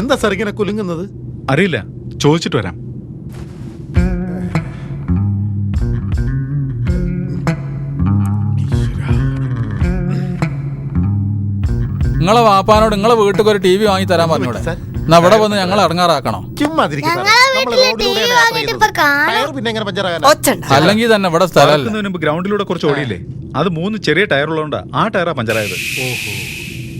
എന്താ സാർ ഇങ്ങനെ കുലുങ്ങുന്നത്? അറിയില്ല. ചോദിച്ചിട്ട് വരാം. നിങ്ങളെ വാപ്പാനോട് നിങ്ങളെ വീട്ടിൽ ഒരു ടി വി വാങ്ങി തരാൻ പറഞ്ഞൂടെ. അവിടെ വന്ന് ഞങ്ങൾ ഇറങ്ങാറാക്കണോ? അല്ലെങ്കിൽ തന്നെ ഇവിടെ സ്ഥലം ഗ്രൗണ്ടിലൂടെ കുറച്ച് ഓടിയില്ലേ? അത് മൂന്ന് ചെറിയ ടയർ ഉള്ളതുകൊണ്ട് ആ ടയറാ പഞ്ചറായത്.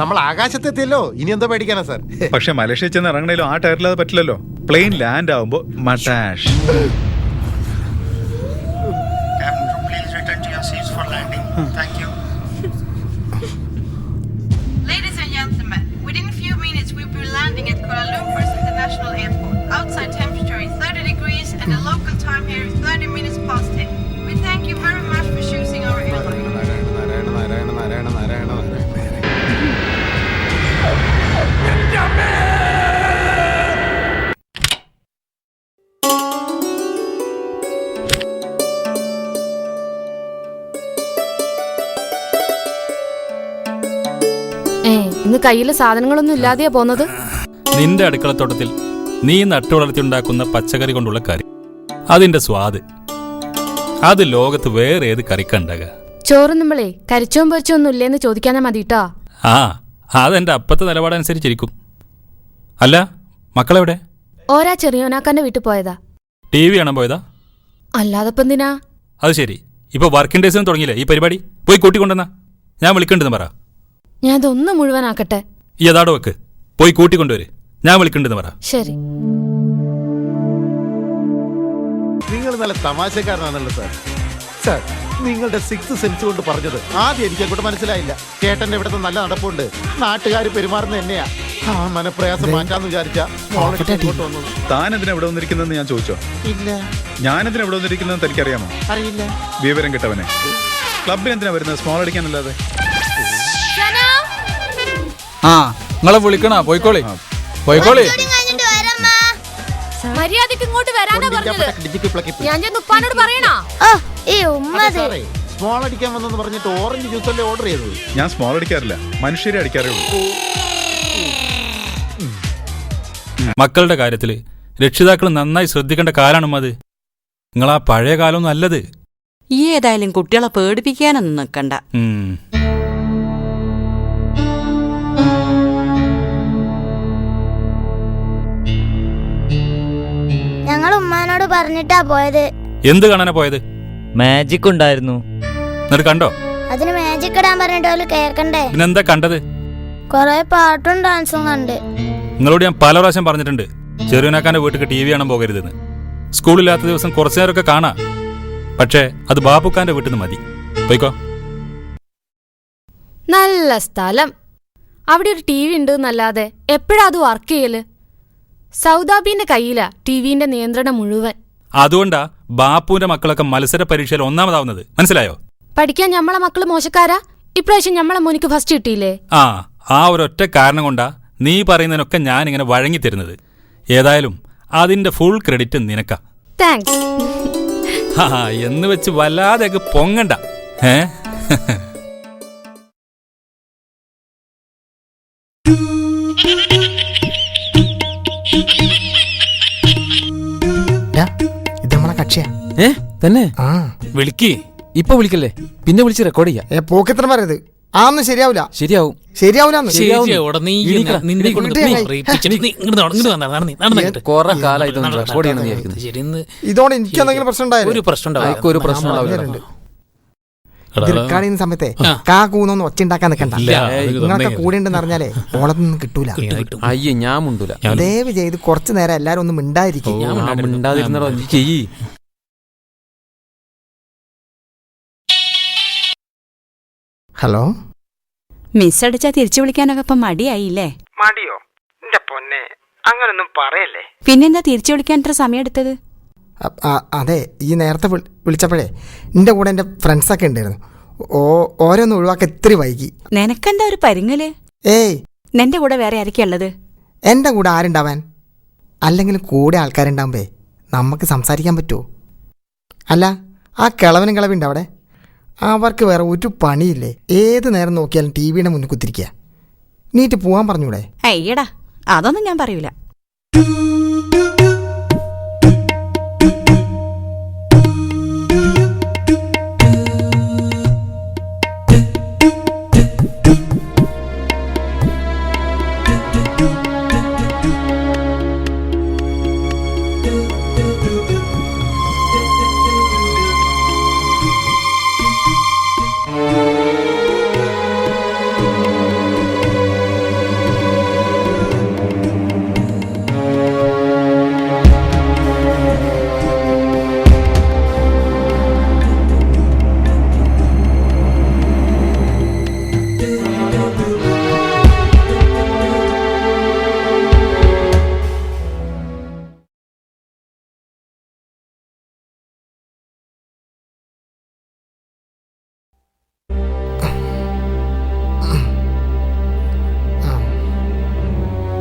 നമ്മൾ ആകാശത്തെത്തിയല്ലോ ഇനി എന്താ പേടിക്കാനാ സാർ പക്ഷെ മലേഷ്യ ചെന്ന് ഇറങ്ങണേലും ആ ടയറില്ലാതെ പറ്റില്ലല്ലോ പ്ലെയിൻ ലാൻഡ് ആവുമ്പോ മട്ടാഷ് Captain, please return to your seats for landing. Thank you. ഇന്ന് കയ്യിൽ സാധനങ്ങളൊന്നും ഇല്ലാതെയാ പോന്നത്. നിന്റെ അടുക്കളത്തോട്ടത്തിൽ നീ നട്ടു വളർത്തിണ്ടാക്കുന്ന പച്ചക്കറി കൊണ്ടുള്ള കറി. അതിന്റെ സ്വാദ്. അത് ലോകത്ത് വേറെ ഏത് കറിക്കണ്ടാക നമ്മളെ കരിച്ചോം പൊരിച്ചോ ഒന്നും ഇല്ലേന്ന് ചോദിക്കാനാ മതിട്ടോ? ആ അതെന്റെ അപ്പത്തെ നിലപാടനുസരിച്ചിരിക്കും. അല്ല മക്കളെവിടെ? ഓരാ ചെറിയോനാക്കാന്റെ വീട്ടിൽ പോയതാ. ടി വി കാണാൻ പോയതാ? അല്ലാതെപ്പം എന്തിനാ? അത് ശരി. ഇപ്പൊ വർക്കിംഗ് ഡേയ്സിന് തുടങ്ങിയില്ലേ? ഈ പരിപാടി? പോയി കൂട്ടിക്കൊണ്ടെന്നാ ഞാൻ വിളിക്കണ്ടെന്ന് പറ. ഞാൻ ഇതൊന്ന് മുഴുവനാക്കട്ടെ? ഈ അതാടോ വെക്ക്. പോയി കൂട്ടിക്കൊണ്ടുവരെ. ഞാൻ വിളിക്കണ്ടെന്ന് പറ. ശരി. നിങ്ങൾ നല്ല തമാശക്കാരനാണല്ലോ സാർ. സാർ നിങ്ങളുടെ സിക്സ് സെൻസ് കൊണ്ട് പറഞ്ഞത് ആദ്യം എനിക്ക് അങ്ങോട്ട് മനസ്സിലായില്ല. ചേട്ടന്റെ ഇവിടുത്തെ നല്ല നടപ്പുണ്ട്. നാട്ടുകാർ പെരുമാറുന്നത് എന്നെയാ. ആ മനപ്രയാസം മാറ്റാന്ന് വിചാരിച്ച ഇങ്ങോട്ട് വന്നത് താൻ എന്തിനാ ഇവിടെ വന്നിരിക്കുന്നതെന്ന് ഞാൻ ചോദിച്ചോ? ഇല്ല. ഞാൻ എന്തിനാ ഇവിടെ വന്നിരിക്കുന്നതെന്ന് തനിക്കറിയാമോ? അറിയില്ല. വിവരം കിട്ടവനെ. ക്ലബിന് എന്തിനാ വരുന്നത്? സ്മോൾ അടിക്കാനല്ലാതെ? ആ നിങ്ങളെ വിളിക്കണ? പോയിക്കോളി. പോയിക്കോളി. മര്യാദയ്ക്ക് ഇങ്ങോട്ട് വരാനാ പറഞ്ഞത്. ഞാൻ ചെന്ന് ഉപ്പാനോട് പറയണോ? ഈ ഉമ്മത് സ്മോൾ അടിക്കാൻ വന്നെന്ന് പറഞ്ഞിട്ട് ഓറഞ്ച് ജ്യൂസ് അല്ലേ ഓർഡർ ചെയ്തത്? ഞാൻ സ്മോൾ അടിക്കാറില്ല. മനുഷ്യരെ അടിക്കാറേ ഉള്ളൂ. മക്കളുടെ കാര്യത്തിൽ രക്ഷിതാക്കൾ നന്നായി ശ്രദ്ധിക്കേണ്ട കാലാണ് അത്. ആ പഴയ കാലം നല്ലത് ഈ ഏതായാലും കുട്ടികളെ പേടിപ്പിക്കാനൊന്നും നിൽക്കണ്ട പറഞ്ഞിട്ടാ പോയത്. എന്ത് കാണാനാ പോയത്? മാജിക് ഉണ്ടായിരുന്നു. എന്നിട്ട് കണ്ടോ? അതിന് മാജിക് ഇടാൻ പറഞ്ഞിട്ട് അവർ കേക്കണ്ടേ പിന്നെന്താ കണ്ടത്? കൊറേ പാട്ടും ഡാൻസും കണ്ട്. നിങ്ങളോട് ഞാൻ പല പ്രാവശ്യം പറഞ്ഞിട്ടുണ്ട് ചെറുവിനാക്കാന്റെ വീട്ടിൽ ടി വി കാണാൻ പോകരുതെന്ന്. സ്കൂളില്ലാത്ത ദിവസം കുറച്ചു നേരമൊക്കെ കാണാം. പക്ഷേ അത് ബാബുക്കാന്റെ വീട്ടിൽ നിന്ന് മതി. പോയിക്കോ. നല്ല സ്ഥലം. അവിടെ ഒരു ടി വി ഉണ്ട് എന്നല്ലാതെ എപ്പോഴാ അത് വർക്ക് ചെയ്യൽ? സൗദാബിന്റെ കയ്യിലാ ടിവിന്റെ നിയന്ത്രണം മുഴുവൻ. അതുകൊണ്ടാ ബാപ്പുവിന്റെ മക്കളൊക്കെ മത്സര പരീക്ഷയിൽ ഒന്നാമതാവുന്നത്. മനസ്സിലായോ? പഠിക്കാൻ ഞമ്മളെ മക്കൾ മോശക്കാരാ? ഇപ്രാവശ്യം ഞമ്മളെ മോനിക്ക് ഫസ്റ്റ് കിട്ടിയില്ലേ? ആ ആ ഒരൊറ്റ കാരണം കൊണ്ടാ നീ പറയുന്നതിനൊക്കെ ഞാൻ ഇങ്ങനെ വഴങ്ങിത്തരുന്നത്. ഏതായാലും അതിന്റെ ഫുൾ ക്രെഡിറ്റ് നിനക്ക. താങ്ക്സ് എന്ന് വെച്ച് വല്ലാതെ പൊങ്ങണ്ട. ഏ? തന്നെ? ആ. വിളിക്ക്. ഇപ്പൊ വിളിക്കല്ലേ? പിന്നെ വിളിച്ച് റെക്കോർഡ് ചെയ്യാം. ഏ പോക്കത്രം പറയത് ആ ഒന്നും ശരിയാവില്ല ശരിയാവും. ശരിയാവില്ലാന്ന് എണീക്കടാ, എണീക്ക്. കൊറേ കാലം ഇതൊന്നും റെക്കോർഡ് ചെയ്യണം വിചാരിക്കുന്നു. ഇതോടെ എനിക്ക് എന്തെങ്കിലും പ്രശ്നം ഉണ്ടായിരുന്നു ഒരു പ്രശ്നം ഉണ്ടാവില്ല. ഒരു പ്രശ്നം ഉണ്ടാവില്ല റെക്കോർഡ് സമയത്തെ കാ കൂന്നൊന്നും ഒച്ച ഉണ്ടാക്കാൻ നിൽക്കണ്ട. ഇല്ല, നിങ്ങളൊക്കെ കൂടെ ഉണ്ടെന്ന് അറിഞ്ഞാലേ ഓളത്തൊന്നും കിട്ടൂല. അയ്യേ ഞാൻ മുണ്ടൂല. ദയവ് ചെയ്ത് കുറച്ചു നേരം എല്ലാരും ഒന്ന് മിണ്ടായിരിക്കും നീ ചെയ്യ്. ഹലോ? മിസ് അടിച്ചാ തിരിച്ചു വിളിക്കാനൊക്കെ ഇപ്പൊ മടിയായില്ലേ? മടിയോ? എന്റെ പൊന്നെ അങ്ങനൊന്നും പറയല്ലേ? പിന്നെന്താ തിരിച്ചു വിളിക്കാൻ ഇത്ര സമയം എടുത്തത് അതെ ഈ നേരത്തെ വിളിച്ചപ്പോഴേ എന്റെ കൂടെ എന്റെ ഫ്രണ്ട്സൊക്കെ ഉണ്ടായിരുന്നു ഓ ഓരോന്ന് ഒഴിവാക്കാൻ ഇത്തിരി വൈകി. നിനക്കെന്താ ഒരു പരിങ്ങൽ? ഏയ്! നിന്റെ കൂടെ വേറെ ആരൊക്കെയാ ഉള്ളത്? എന്റെ കൂടെ ആരുണ്ടാവാൻ? അല്ലെങ്കിൽ കൂടെ ആൾക്കാരുണ്ടാവുമ്പേ നമുക്ക് സംസാരിക്കാൻ പറ്റുമോ അല്ല ആ കിളവനും കിളവുണ്ട് അവിടെ? അവർക്ക് വേറെ ഒരു പണിയില്ലേ? ഏത് നേരം നോക്കിയാലും ടി വിയുടെ മുന്നിൽ കുത്തിരിക്കുക. നീറ്റ് പോവാൻ പറഞ്ഞൂടെ? അയ്യടാ അതൊന്നും ഞാൻ പറയൂല.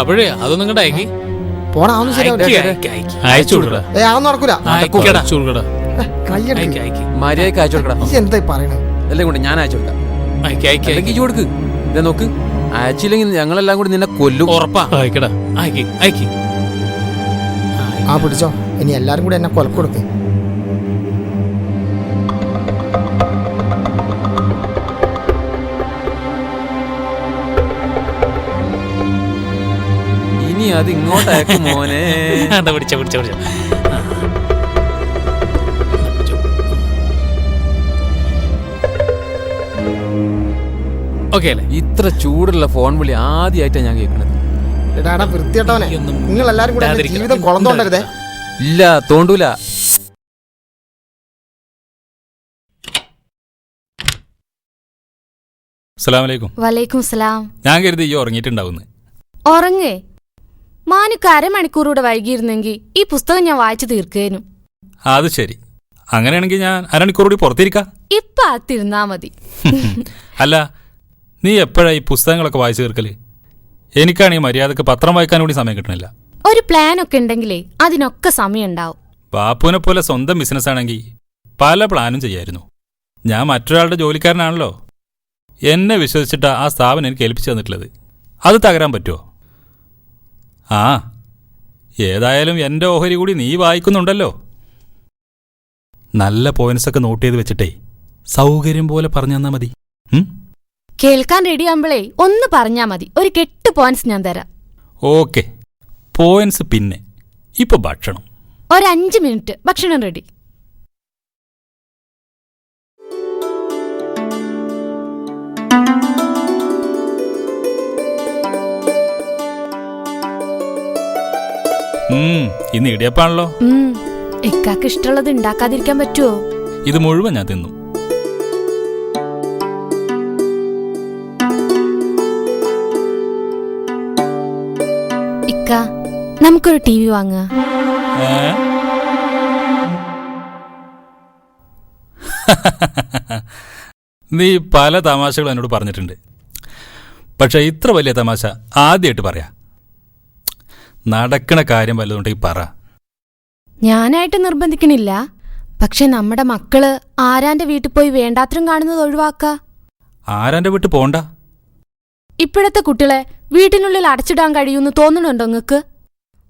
അപ്പോഴേ അതൊന്നും കണ്ട അയക്കി. പോണ അതൊന്നും ശരിയാവില്ല. അയച്ചു കൊടുക്കടാ. ഏ അതൊന്നും നടക്കൂല. അയച്ചു കൊടുക്കടാ. ഏ, കൈയ്യെടുക്ക്. മര്യാദയ്ക്ക് അയച്ചു കൊടുക്കടാ. ഈ എന്തായി പറയണേ? എല്ലാം കൊണ്ട് ഞാൻ അയച്ചു കൊടുക്കാം. അയക്കി അയക്കി അല്ലെങ്കിൽ ഇജ്ജ് കൊടുക്ക്. ഇതാ നോക്ക്. അയച്ചില്ലെങ്കിൽ ഞങ്ങളെല്ലാം കൂടി നിന്നെ കൊല്ലും. ഉറപ്പാ. അയക്കടാ. അയക്കി അയക്കി. ആ പിടിച്ചോ. ഇനി എല്ലാരും കൂടി എന്നെ കൊലക്കൊടുക്ക്. ഇനി അത് ഇങ്ങോട്ടയക്കും മോനെ. എന്താ പിടിച്ച പിടിച്ച പിടിച്ച. ഓക്കെ അല്ലേ? ഇത്ര ചൂടുള്ള ഫോൺ വിളി ആദ്യമായിട്ടാണ് ഞാൻ കേൾക്കുന്നത്. എടാടാ വൃത്തിയേട്ടവനെ നിങ്ങൾ എല്ലാരും കൂടെ എന്റെ ജീവിതം കുളം തോണ്ടരുതേ ഇല്ല തോണ്ടൂല. അസ്സലാമലൈക്കും വലൈക്കും സലാം. ഞാൻ കരുതി ഈ ഉറങ്ങിയിട്ടുണ്ടാവുന്നു. ഉറങ്ങേ. മാനുക്ക് അരമണിക്കൂറൂടെ വൈകിയിരുന്നെങ്കിൽ ഈ പുസ്തകം ഞാൻ വായിച്ചു തീർക്കേനു. അത് ശരി. അങ്ങനെയാണെങ്കിൽ ഞാൻ അരമണിക്കൂർ കൂടി പുറത്തിരിക്കാം? ഇപ്പൊ അകത്തിരുന്നാ മതി. അല്ല നീ എപ്പോഴാ ഈ പുസ്തകങ്ങളൊക്കെ വായിച്ചു തീർക്കൽ? ഈ മര്യാദയ്ക്ക് പത്രം വായിക്കാൻ കൂടി സമയം കിട്ടണില്ല. ഒരു പ്ലാൻ ഒക്കെ ഉണ്ടെങ്കിലേ അതിനൊക്കെ സമയം ഉണ്ടാവും ബാപ്പുവിനെ പോലെ സ്വന്തം ബിസിനസ് ആണെങ്കിൽ പല പ്ലാനും ചെയ്യായിരുന്നു. ഞാൻ മറ്റൊരാളുടെ ജോലിക്കാരനാണല്ലോ. എന്നെ വിശ്വസിച്ചിട്ട് ആ സ്ഥാപനം എനിക്ക് ഏൽപ്പിച്ചു തന്നിട്ടുള്ളത്. അത് തകരാൻ പറ്റുമോ ആ ഏതായാലും എന്റെ ഓഹരി കൂടി നീ വായിക്കുന്നുണ്ടല്ലോ. നല്ല പോയിന്റ്സ് ഒക്കെ നോട്ട് ചെയ്ത് വെച്ചിട്ടേ സൗകര്യം പോലെ പറഞ്ഞു മതി. കേൾക്കാൻ റെഡി ആകുമ്പോഴേ ഒന്ന് പറഞ്ഞാ മതി. ഒരു കെട്ട് പോയിന്റ്സ് ഞാൻ തരാം. ഓക്കെ പോയിന്റ്സ് പിന്നെ. ഇപ്പൊ ഭക്ഷണം. ഒരു അഞ്ച് മിനിറ്റ് ഭക്ഷണം റെഡി ഇന്ന് ഇടിയപ്പാണല്ലോ. ഇക്കാക്ക് ഇഷ്ടമുള്ളത് ഉണ്ടാക്കാതിരിക്കാൻ പറ്റുമോ ഇത് മുഴുവൻ ഞാൻ തിന്നു. ഇക്ക നമുക്കൊരു ടി വി വാങ്ങുക നീ പല തമാശകളും എന്നോട് പറഞ്ഞിട്ടുണ്ട്. പക്ഷെ ഇത്ര വലിയ തമാശ ആദ്യമായിട്ട് പറയാ. നടക്കണ കാര്യം വല്ലതുണ്ടെങ്കിൽ പറ. ഞാനായിട്ട് നിർബന്ധിക്കണില്ല. പക്ഷെ നമ്മുടെ മക്കൾ ആരാന്റെ വീട്ടിൽ പോയി വേണ്ടാത്രം കാണുന്നത് ഒഴിവാക്ക? ആരാന്റെ വീട്ടിൽ പോണ്ട? ഇപ്പോഴത്തെ കുട്ടികളെ വീട്ടിനുള്ളിൽ അടച്ചിടാൻ കഴിയുമെന്ന് തോന്നണുണ്ടോ നിങ്ങക്ക്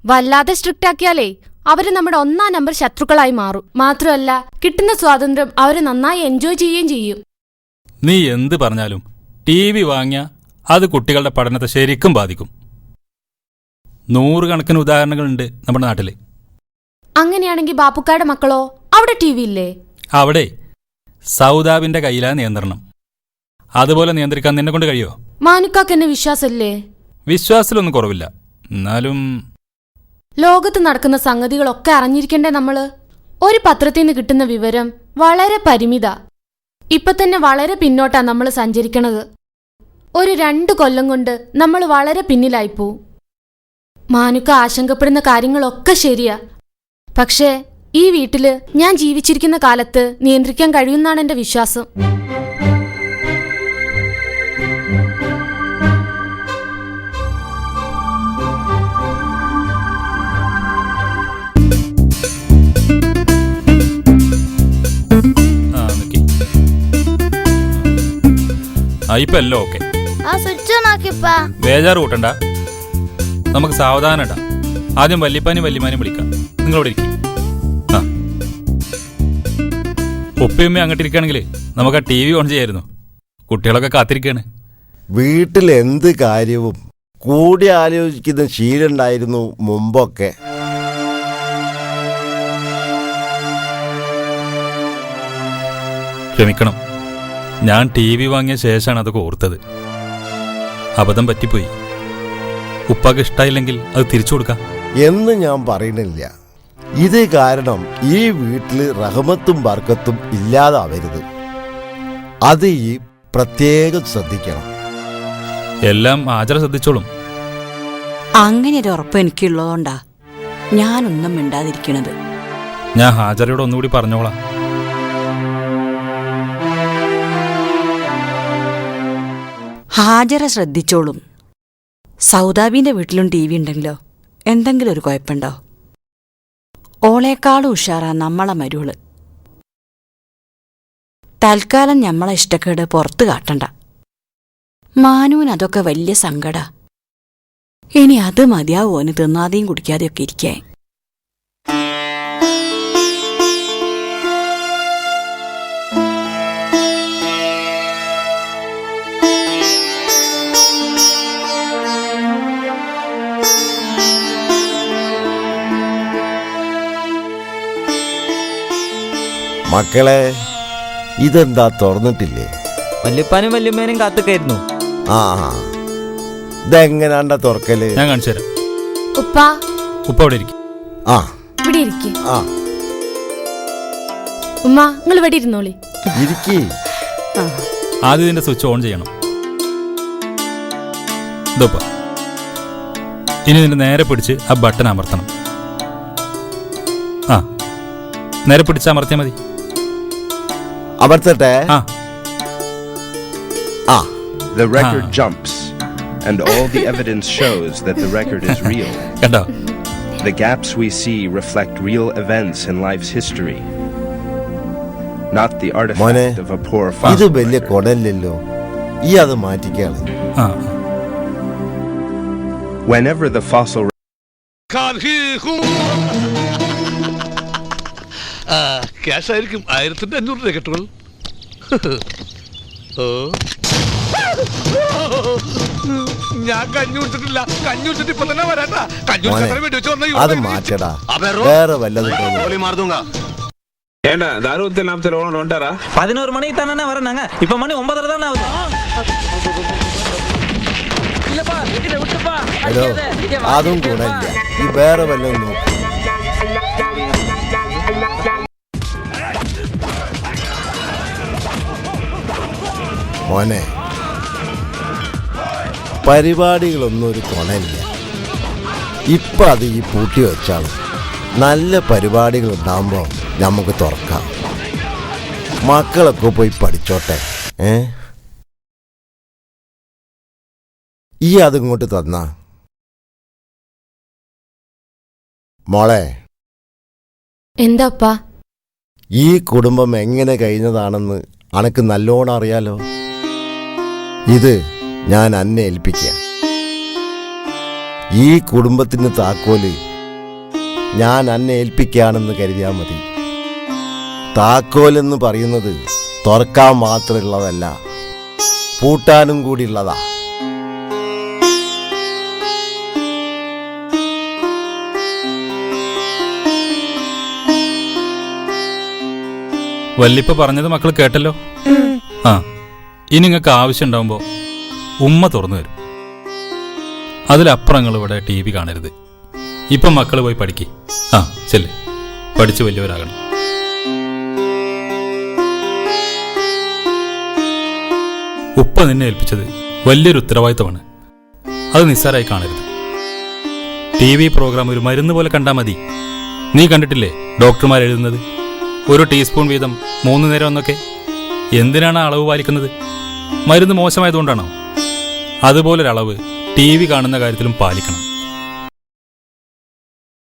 വല്ലാതെ സ്ട്രിക്റ്റ് ആക്കിയാലേ അവർ നമ്മുടെ ഒന്നാം നമ്പർ ശത്രുക്കളായി മാറും. മാത്രമല്ല കിട്ടുന്ന സ്വാതന്ത്ര്യം അവർ നന്നായി എൻജോയ് ചെയ്യുകയും ചെയ്യും. നീ എന്ത് പറഞ്ഞാലും ടി വി വാങ്ങിയ അത് കുട്ടികളുടെ പഠനത്തെ ശരിക്കും ബാധിക്കും. നൂറുകണക്കിന് ഉദാഹരണങ്ങളുണ്ട് നമ്മുടെ നാട്ടിൽ അങ്ങനെയാണെങ്കിൽ ബാപ്പുക്കാരുടെ മക്കളോ? അവിടെ ടി വി ഇല്ലേ? അവിടെ സൗദാബിന്റെ കയ്യിലാ നിയന്ത്രണം. അതുപോലെ നിയന്ത്രിക്കാൻ നിന്നെ കൊണ്ട് കഴിയോ? മാനുക്കാക്ക് എന്നെ വിശ്വാസമില്ലേ? വിശ്വാസത്തിലൊന്നും കുറവില്ല. എന്നാലും ലോകത്ത് നടക്കുന്ന സംഗതികളൊക്കെ അറിഞ്ഞിരിക്കണ്ടേ നമ്മൾ? ഒരു പത്രത്തിൽ നിന്ന് കിട്ടുന്ന വിവരം വളരെ പരിമിത. ഇപ്പൊ തന്നെ വളരെ പിന്നോട്ടാ നമ്മൾ സഞ്ചരിക്കണത്. ഒരു രണ്ട് കൊല്ലം കൊണ്ട് നമ്മൾ വളരെ പിന്നിലായിപ്പോ മാനുക്ക ആശങ്കപ്പെടുന്ന കാര്യങ്ങളൊക്കെ ശരിയാ. പക്ഷേ ഈ വീട്ടിൽ ഞാൻ ജീവിച്ചിരിക്കുന്ന കാലത്ത് നിയന്ത്രിക്കാൻ കഴിയുന്നാണ് എന്റെ വിശ്വാസം. ആ നിക്കി. ആ ഇപ്പൊ എല്ലാം ഓക്കെ. ആ സ്വിച്ച് ഓൺ ആക്കിപ്പാ. ബേജാറ് കൂട്ടണ്ട. നമുക്ക് സാവധാനം ഇടാം ആദ്യം വല്യപ്പാനും വല്യമാനും വിളിക്കാം. നിങ്ങളോട് ഇരിക്കും. ആ. ഉപ്പയും അങ്ങോട്ട് ഇരിക്കുകയാണെങ്കിൽ നമുക്ക് ആ ടി വി ഓൺ ചെയ്യായിരുന്നു. കുട്ടികളൊക്കെ കാത്തിരിക്കുകയാണ്. വീട്ടിൽ എന്ത് കാര്യവും കൂടി ആലോചിക്കുന്ന ശീലുണ്ടായിരുന്നു മുമ്പൊക്കെ. ക്ഷമിക്കണം. ഞാൻ ടി വി വാങ്ങിയ ശേഷമാണ് അതൊക്കെ ഓർത്തത്. അബദ്ധം പറ്റിപ്പോയി. ഉപ്പാക്ക് ഇഷ്ടമായില്ലെങ്കിൽ അത് തിരിച്ചു കൊടുക്കാം. എന്ന് ഞാൻ പറയണില്ല ഇത് കാരണം ഈ വീട്ടിൽ റഹമത്തും ബർക്കത്തും ഇല്ലാതാവരുത്. അത് ഈ പ്രത്യേകം ശ്രദ്ധിക്കണം. എല്ലാം ആചാര ശ്രദ്ധിച്ചോളും. അങ്ങനെ ഒരു ഉറപ്പ് എനിക്കുള്ളതുകൊണ്ടാ ഞാനൊന്നും മിണ്ടാതിരിക്കണത് ഞാൻ ഹാജരയോട് ഒന്നുകൂടി പറഞ്ഞോളാം. ഹാജര ശ്രദ്ധിച്ചോളും. സൗദാബിന്റെ വീട്ടിലും ടി വി ഉണ്ടെങ്കിലോ? എന്തെങ്കിലും ഒരു കുഴപ്പമുണ്ടോ? ഓളേക്കാളും ഉഷാറാ നമ്മളെ മരുൾ തൽക്കാലം ഞമ്മളെ ഇഷ്ടക്കേട് പുറത്തു കാട്ടണ്ട. മാനുവിന് അതൊക്കെ വലിയ സങ്കട. ഇനി അത് മതിയാവോന് തിന്നാതെയും കുടിക്കാതെയൊക്കെ ഇരിക്കാൻ മക്കളെ ഇതെന്താ തുറന്നിട്ടില്ലേ? വല്യപ്പാനും വല്യമ്മേനും കാത്തുക്കായിരുന്നു. ആ. ഇതെങ്ങനാണ്ട തുറക്കൽ? ഞാൻ കാണിച്ചു തരാം. ഉപ്പ. ഉപ്പ അവിടെ ഇരിക്കും. ആ. ഇവിടെ ഇരിക്കും. ആ. ഉമ്മ നിങ്ങൾ ഇവിടെ ഇരുന്നോളി. ഇരിക്കി. ആദ്യം ഇതിന്റെ സ്വിച്ച് ഓൺ ചെയ്യണം. ഇതോപ്പ ഇനി ഇതിന്റെ നേരെ പിടിച്ച് ആ ബട്ടൺ അമർത്തണം. ആ. നേരെ പിടിച്ച് അമർത്തിയാൽ മതി. അമർത്തട്ടെ ആ ആ The record Ah. jumps, and all the evidence shows that the record is real. കണ്ടോ The gaps we see reflect real events in life's history, not the മോനെ artifact of a poor ഇത് fossil വലിയ record. കൊടല്ലല്ലോ ഈ അത് മാറ്റിക്കാണ് ആ Whenever the fossil cash ആയിരിക്കും ആയിരത്തിന്റെ അഞ്ഞൂറ് രൂപ ഓ ഞാൻ കഞ്ഞി കുടിച്ചിട്ടില്ല കഞ്ഞി കുടിച്ചിട്ട് ഇപ്പൊ തന്നെ വരാട്ടാ കഞ്ഞി മോനെ കുടിച്ചാൽ വേണ്ടി വെച്ച് വന്ന അത് മാറ്റടാ വേറെ വല്ലതും തോന്നുന്നു ஏண்டா தாரூத்தி நாற்பத்தி ஒன்று வந்துட்டாரா பதினோரு மணிக்கு தானே வரனாங்க இப்ப மணி ஒன்பதரை தானே ஆகுது இல்லப்பா இதை விட்டுப்பா ഹലോ അതും കൂടെ ഇല്ല ഈ വേറെ വല്ലതും നോക്കും മോനെ. പരിപാടികളൊന്നും ഒരു കൊനയില്ല ഇപ്പം അത് ഈ പൂട്ടി വെച്ചാണ്. നല്ല പരിപാടികൾ ഉണ്ടാകുമ്പോൾ നമുക്ക് തുറക്കാം. മക്കളൊക്കെ പോയി പഠിച്ചോട്ടെ. ഏ? ഈ അതിങ്ങോട്ട് തന്ന. മോളെ. എന്താപ്പാ? ഈ കുടുംബം എങ്ങനെ കഴിഞ്ഞതാണെന്ന് അനക്ക് നല്ലോണം അറിയാലോ. ഇത് ഞാൻ അന്നെ ഏൽപ്പിക്കുക. ഈ കുടുംബത്തിന് താക്കോൽ ഞാൻ അന്നെ ഏൽപ്പിക്കുകയാണെന്ന് കരുതിയാൽ മതി. താക്കോലെന്ന് പറയുന്നത് തുറക്കാൻ മാത്രമുള്ളതല്ല പൂട്ടാനും കൂടിയുള്ളതാ. വല്ലിപ്പ പറഞ്ഞത് മക്കൾ കേട്ടല്ലോ? ആ. ഇനി നിങ്ങൾക്ക് ആവശ്യം ഉണ്ടാവുമ്പോൾ ഉമ്മ തുറന്നു തരും. അതിലപ്പുറം നിങ്ങൾ ഇവിടെ ടി വി കാണരുത്. ഇപ്പം മക്കൾ പോയി പഠിക്കേ. ആ ചെല്ല്. പഠിച്ച് വലിയവരാകണം. ഉപ്പ നിന്നെ ഏൽപ്പിച്ചത് വലിയൊരു ഉത്തരവാദിത്തമാണ്. അത് നിസ്സാരമായി കാണരുത്. ടി വി പ്രോഗ്രാം ഒരു മരുന്ന് പോലെ കണ്ടാൽ മതി. നീ കണ്ടിട്ടില്ലേ ഡോക്ടർമാർ എഴുതുന്നത്? ഒരു ടീസ്പൂൺ വീതം മൂന്ന് നേരം എന്നൊക്കെ? എന്തിനാണ് അളവ് പാലിക്കുന്നത്? മരുന്ന് മോശമായതുകൊണ്ടാണോ? അതുപോലൊരളവ് ടി വി കാണുന്ന കാര്യത്തിലും പാലിക്കണം.